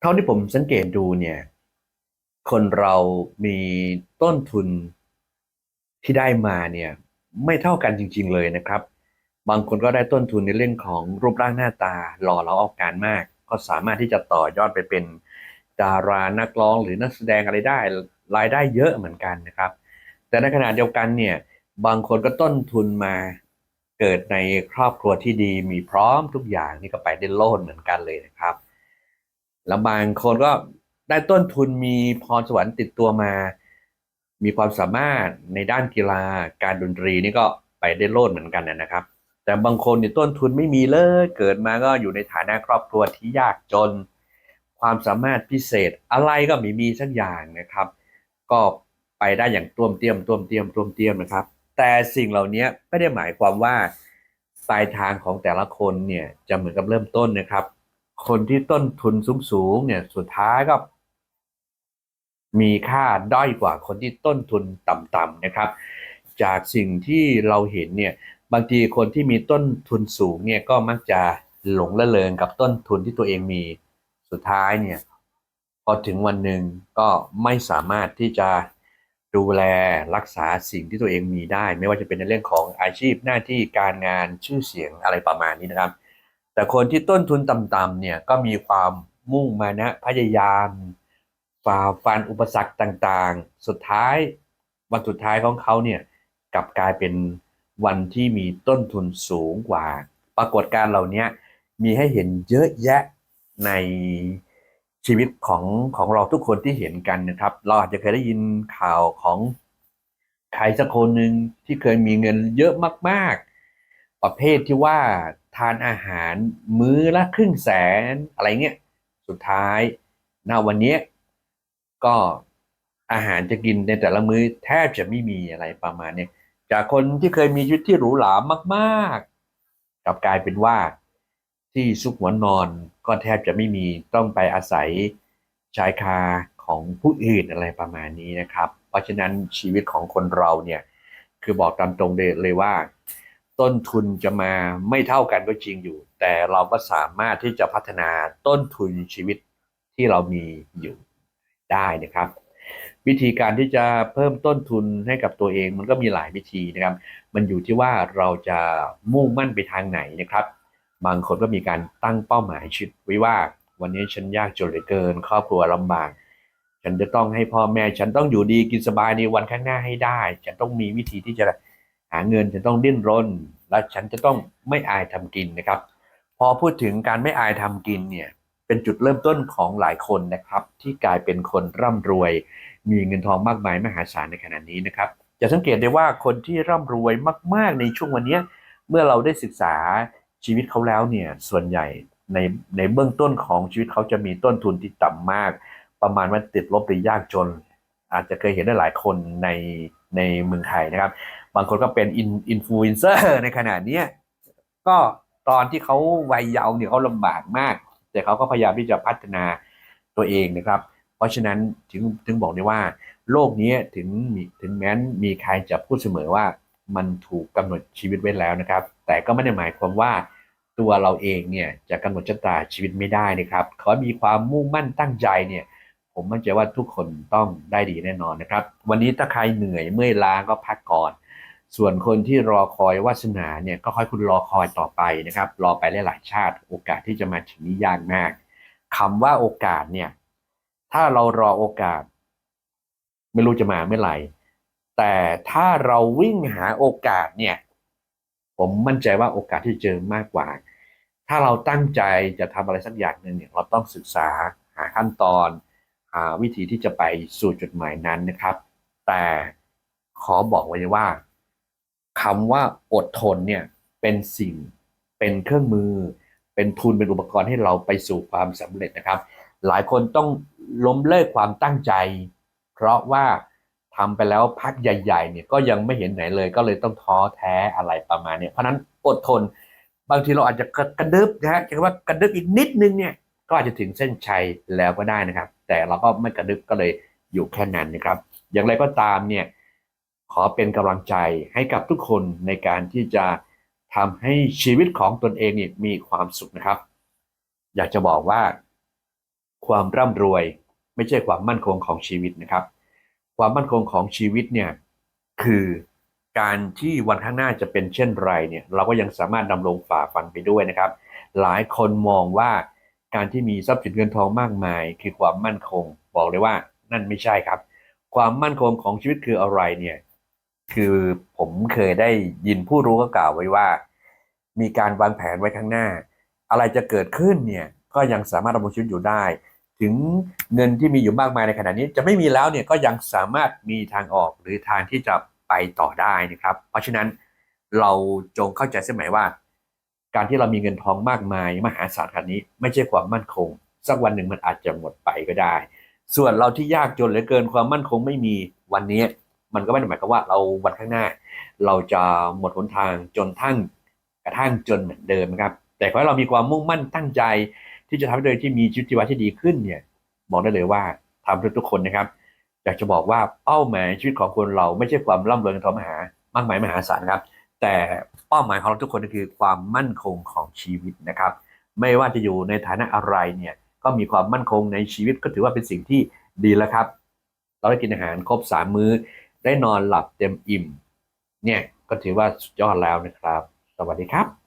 เท่าที่ผมสังเกตดูเนี่ย คนเรามีต้นทุนที่ได้มาเนี่ย ไม่เท่ากันจริง ๆ เลยนะครับ บางคนก็ได้ต้นทุนในเรื่องของรูปร่างหน้าตา หล่อเหลาเอาการมาก ก็สามารถที่จะต่อยอดไปเป็นดารานักร้องหรือนักแสดงอะไรได้รายได้เยอะเหมือนกันนะครับ แต่ในขณะเดียวกันเนี่ย บางคนก็ต้นทุนมาเกิดในครอบครัวที่ดีมีพร้อมทุกอย่างนี่ก็ไปได้โลดเหมือนกันเลยนะครับ แล้วบางคนก็ได้ต้นทุนมีพรสวรรค์ติดตัวมา มีความสามารถในด้านกีฬาการดนตรีนี่ก็ไปได้โลดเหมือนกันนะครับ แต่บางคนเนี่ยต้นทุนไม่มีเลยเกิดมาก็อยู่ในฐานะครอบครัวที่ยากจน ความสามารถพิเศษอะไรก็ไม่มีสักอย่างนะครับ ก็ไปได้อย่างต้วมเตี้ยมต้วมเตี้ยมต้วมเตี้ยมนะครับ แต่สิ่งเหล่านี้ไม่ได้หมายความว่าปลายทางของแต่ละคนเนี่ยจะเหมือนกับเริ่มต้นนะครับ คนที่ต้นทุนสูงๆเนี่ยสุดท้ายก็ มีค่าด้อยกว่าคนที่ต้นทุนต่ำๆนะครับ จากสิ่งที่เราเห็นเนี่ยบางทีคนที่มีต้นทุนสูงเนี่ยก็มักจะหลงละเลงกับต้นทุนที่ตัวเองมีสุดท้ายเนี่ยพอถึงวันหนึ่งก็ไม่สามารถที่จะดูแลรักษาสิ่งที่ตัวเองมีได้ ไม่ว่าจะเป็นในเรื่องของอาชีพหน้าที่การงานชื่อเสียงอะไรประมาณนี้นะครับ แต่คนที่ต้นทุนต่ำๆเนี่ยก็มีความมุ่งมานะพยายามฝ่าฟันอุปสรรคต่างๆ สุดท้ายวันสุดท้ายของเขาเนี่ยกลับกลายเป็นวันที่มีต้นทุนสูงกว่า ปรากฏการเหล่านี้มีให้เห็นเยอะแยะในชีวิตของของเราทุกคนที่เห็นกันนะครับ เราอาจจะเคยได้ยินข่าวของใครสักคนหนึ่งที่เคยมีเงินเยอะมาก ๆ ประเภทที่ว่า ทานอาหารมื้อละครึ่งแสนอะไรเงี้ยสุดท้ายณวันนี้ก็อาหารจะกินในแต่ละมื้อแทบจะไม่มีอะไรประมาณนี้จากคนที่เคยมีชีวิตที่หรูหรามากๆกลับกลายเป็นว่าที่ซุกหัวนอนก็แทบจะไม่มีต้องไปอาศัยชายคาของผู้อื่นอะไรประมาณนี้นะครับ เพราะฉะนั้นชีวิตของคนเราเนี่ย คือบอกตามตรงเลยว่า ต้นทุนจะมาไม่เท่ากันก็จริงอยู่ แต่เราก็สามารถที่จะพัฒนาต้นทุนชีวิตที่เรามีอยู่ได้นะครับ วิธีการที่จะเพิ่มต้นทุนให้กับตัวเองมันก็มีหลายวิธีนะครับ มันอยู่ที่ว่าเราจะมุ่งมั่นไปทางไหนนะครับ บางคนก็มีการตั้งเป้าหมายชีวิตไว้ว่า วันนี้ฉันยากจนเหลือเกิน ครอบครัวลำบากฉันจะต้องให้พ่อแม่ ฉันต้องอยู่ดีกินสบายในวันข้างหน้าให้ได้ ฉันต้องมีวิธีที่จะ หาเงินฉันต้องดิ้นรน และฉันจะต้องไม่อายทำกินนะครับ พอพูดถึงการไม่อายทำกินเนี่ยเป็นจุดเริ่มต้นของหลายคนนะครับ ที่กลายเป็นคนร่ำรวย มีเงินทองมากมายมหาศาลในขณะนี้นะครับ จะสังเกตได้ว่าคนที่ร่ำรวยมาก ๆ ในช่วงวันนี้เมื่อเราได้ศึกษาชีวิตเขาแล้วเนี่ยส่วนใหญ่ในในเบื้องต้นของชีวิตเขาจะมีต้นทุนที่ต่ำมาก ประมาณว่าติดลบหรือยากจน อาจจะเคยเห็นได้หลายคนในในเมืองไทยนะครับ บางคนก็เป็นอินฟลูเอนเซอร์ในขณะนี้ก็ตอนที่เขาวัยเยาว์เนี่ยเขาลำบากมาก แต่เขาก็พยายามที่จะพัฒนาตัวเองนะครับ เพราะฉะนั้นถึงถึงบอกได้ว่าโลกนี้ถึงถึงแม้นมีใครจะพูดเสมอว่ามันถูกกำหนดชีวิตไว้แล้วนะครับ แต่ก็ไม่ได้หมายความว่าตัวเราเองเนี่ยจะกำหนดชะตาชีวิตไม่ได้นะครับขอมีความมุ่งมั่นตั้งใจเนี่ยผมมั่นใจว่าทุกคนต้องได้ดีแน่นอนนะครับ วันนี้ถ้าใครเหนื่อยเมื่อยล้าก็พักก่อน ส่วนคนที่รอคอยวาสนาเนี่ยก็ค่อยคุณรอคอยต่อไปนะครับ รอไปหลายๆชาติ โอกาสที่จะมาถึงนี้ยากมากคำว่าโอกาสเนี่ย ถ้าเรารอโอกาส ไม่รู้จะมาเมื่อไหร่ แต่ถ้าเราวิ่งหาโอกาสเนี่ย ผมมั่นใจว่าโอกาสที่เจอมากกว่า ถ้าเราตั้งใจจะทำอะไรสักอย่างหนึ่งเนี่ยเราต้องศึกษาหาขั้นตอนหาวิธีที่จะไปสู่จุดหมายนั้นนะครับ แต่ขอบอกไว้ว่า คำว่าอดทนเนี่ยเป็นสิ่งเป็นเครื่องมือ เป็นทุนเป็นอุปกรณ์ให้เราไปสู่ความสำเร็จนะครับ หลายคนต้องล้มเลิกความตั้งใจ เพราะว่าทำไปแล้วพักใหญ่ๆเนี่ยก็ยังไม่เห็นไหนเลย ก็เลยต้องท้อแท้อะไรประมาณนี้เพราะนั้นอดทนบางทีเราอาจจะกระดึบนะฮะจะว่ากระดึบอีกนิดนึงเนี่ยก็อาจจะถึงเส้นชัยแล้วก็ได้นะครับ แต่เราก็ไม่กระดึบก็เลยอยู่แค่นั้นนะครับ อย่างไรก็ตามเนี่ย ขอเป็นกำลังใจให้กับทุกคนในการที่จะทำให้ชีวิตของตนเองเนี่ยมีความสุขนะครับ อยากจะบอกว่า ความร่ำรวยไม่ใช่ความมั่นคงของชีวิตนะครับ ความมั่นคงของชีวิตเนี่ยคือการที่วันข้างหน้าจะเป็นเช่นไรเนี่ยเราก็ยังสามารถดำรงฝ่าฟันไปด้วยนะครับ หลายคนมองว่าการที่มีทรัพย์สินเงินทองมากมาย คือความมั่นคง บอกเลยว่านั่นไม่ใช่ครับ ความมั่นคงของชีวิตคืออะไรเนี่ย คือผมเคยได้ยินผู้รู้ก็กล่าวไว้ว่า มีการวางแผนไว้ข้างหน้า อะไรจะเกิดขึ้นเนี่ยก็ยังสามารถดำรงชีวิตอยู่ได้ ถึงเงินที่มีอยู่มากมายในขณะนี้ จะไม่มีแล้วเนี่ยก็ยังสามารถมีทางออกหรือทางที่จะไปต่อได้นะครับ เพราะฉะนั้นเราจงเข้าใจเสมอว่า การที่เรามีเงินทองมากมายมหาศาลขนาดนี้ ไม่ใช่ความมั่นคง สักวันหนึ่งมันอาจจะหมดไปก็ได้ ส่วนเราที่ยากจนเหลือเกินความมั่นคงไม่มีวันนี้ มันก็ไม่ได้หมายความว่าเราวันข้างหน้า เราจะหมดหนทางจนทั้งกระทั่งจนเหมือนเดิมนะครับ แต่ขอให้เรามีความมุ่งมั่นตั้งใจ ที่จะทำให้โดยที่มีชีวิตชีวาที่ดีขึ้นเนี่ยบอกได้เลยว่าทำเพื่อทุกคนนะครับอยากจะบอกว่าเป้าหมายชีวิตของคนเราไม่ใช่ความร่ำรวยเงินทองมหามากมายมหาศาลครับ แต่เป้าหมายของเราทุกคนก็คือความมั่นคงของชีวิตนะครับ ไม่ว่าจะอยู่ในฐานะอะไรเนี่ยก็มีความมั่นคงในชีวิตก็ถือว่าเป็นสิ่งที่ดีแล้วครับ เราได้กินอาหารครบสามมื้อ ได้นอนหลับเต็มอิ่ม เนี่ยก็ถือว่าสุดยอดแล้วนะครับ สวัสดีครับ